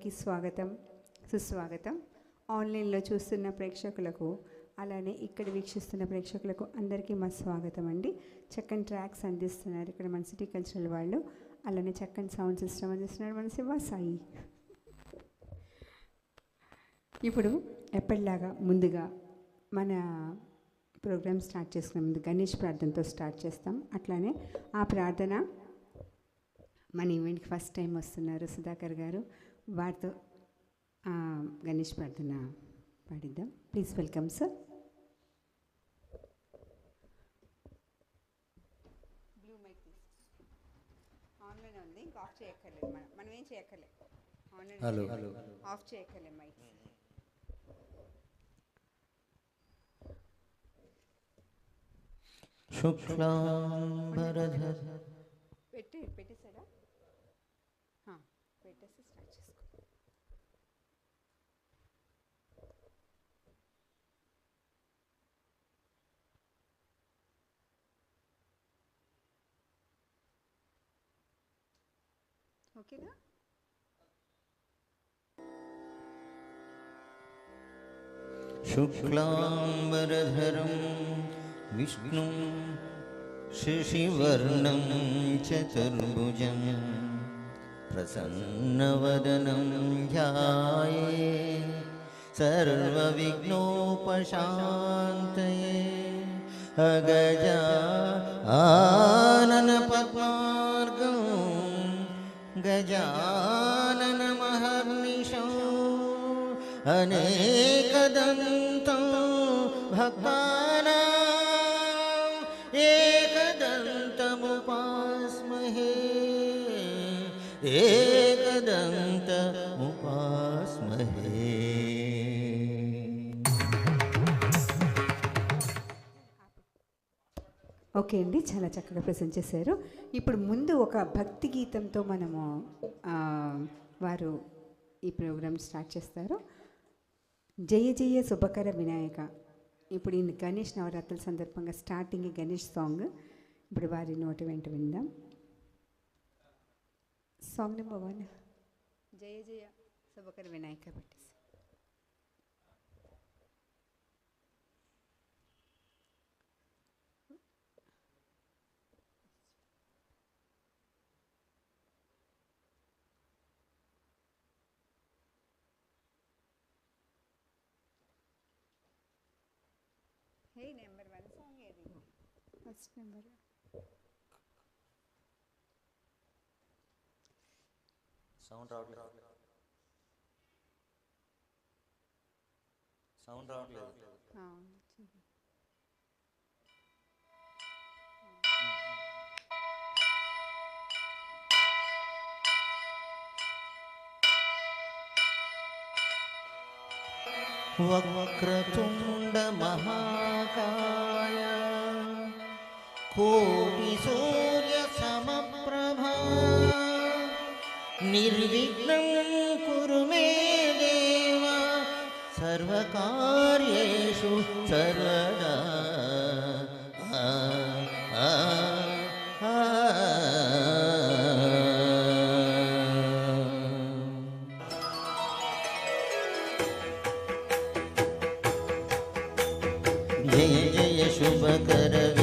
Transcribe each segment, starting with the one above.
అందరికీ స్వాగతం సుస్వాగతం. ఆన్లైన్లో చూస్తున్న ప్రేక్షకులకు అలానే ఇక్కడ వీక్షిస్తున్న ప్రేక్షకులకు అందరికీ మా స్వాగతం అండి. చక్కని ట్రాక్స్ అందిస్తున్నారు ఇక్కడ మన సిటీ కల్చరల్ వాళ్ళు. అలానే చక్కని సౌండ్ సిస్టమ్ అందిస్తున్నారు మన శివ సాయి. ఇప్పుడు ఎప్పటిలాగా ముందుగా మన ప్రోగ్రామ్ స్టార్ట్ చేసుకునే ముందు గణేష్ ప్రార్థనతో స్టార్ట్ చేస్తాం. అట్లానే ఆ ప్రార్థన మన ఈవెంట్కి ఫస్ట్ టైం వస్తున్నారు సుధాకర్ గారు. వారితో ఆ, గణేష్ ప్రార్థన పాడిద్దాం. Please welcome sir blue mic online ఉంది ఇంకా ఆఫ్ చేయక్కర్లేదు. మనం మనం ఏం చేయక్కర్లేదు. ఆన్లైన్ హలో ఆఫ్ చేయక్కర్లేదు మైక్ శుక్లాంబరధర పెట్టి పెట్టేశాడా? ఆ, పెట్టేసి స్టార్ట్ చేసుకో ఓకేనా శుక్లాంబరధరం విష్ణుం శశివర్ణం చతుర్భుజం प्रसन्नवदनं ध्याये सर्वविघ्नोपशान्तये। अगजा आननपद्मार्गं गजाननमहर्निशो अनेकदन्तं भक्ता ఏకదంతముపాస్మహే ఓకే అండి చాలా చక్కగా ప్రజెంట్ చేశారు. ఇప్పుడు ముందు ఒక భక్తి గీతంతో మనము వారు ఈ ప్రోగ్రామ్ స్టార్ట్ చేస్తారు. జయ జయ శుభకర వినాయక. ఇప్పుడు ఈ గణేష్ నవరాత్రుల సందర్భంగా స్టార్టింగ్ గణేష్ సాంగ్ ఇప్పుడు వారి నోటి వెంట విందాం. ಸಾಂಗ್ ನಿಮ್ಮ ಭಗವಾನ ಜಯ ಜಯ ಸಬಕರ ವಿನಾಯಕ ಭಟ್ಟಿ हे नंबर वन सॉन्ग है फ़र्स्ट नंबर సౌండ్ రావట్లేదు సౌండ్ రావట్లేదు వక్రతుండ మహాకాయ కోటి సూర్య निर्विघ्नं कुर मे देव सर्वकार्येषु सर्वदा। जय जय शुभकर।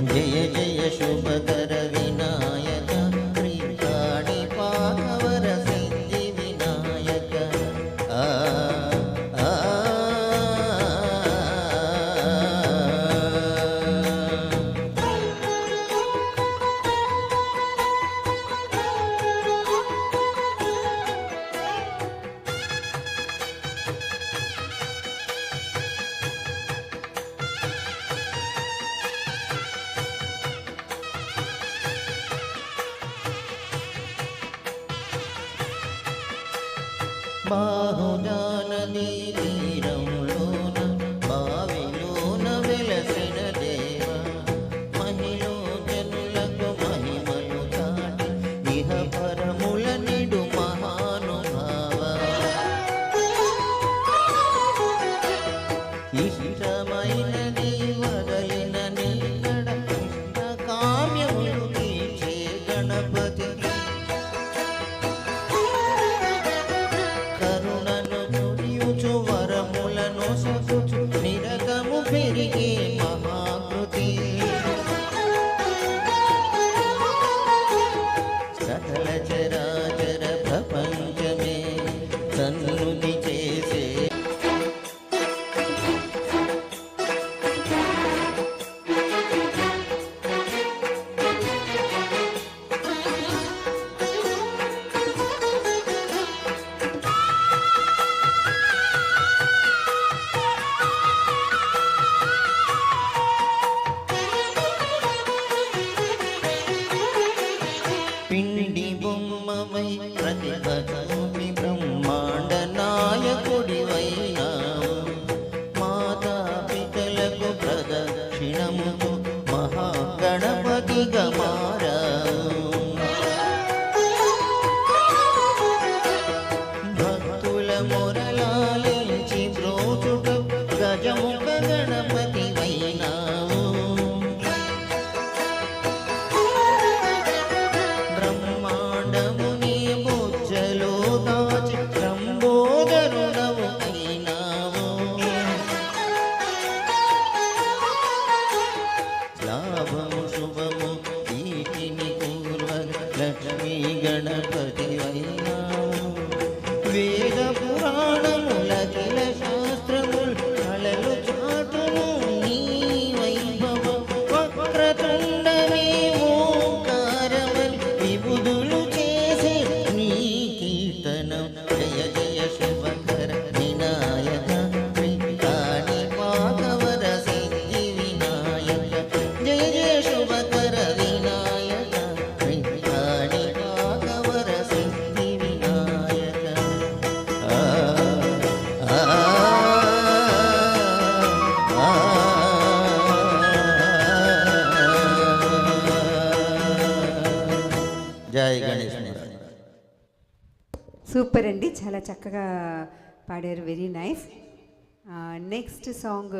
जय जय शुभकर బాహుదానదీ తీరంలోన బావిలోన వెలసిన దేవ మహిలో జనులకు మహిమలు చాటి ఇహ పరముల నిడు మహానుభావ. ఇష్టమైనది వదలి लक्ष्मी गणपति वैना సూపర్ అండి. చాలా చక్కగా పాడారు. Very nice next song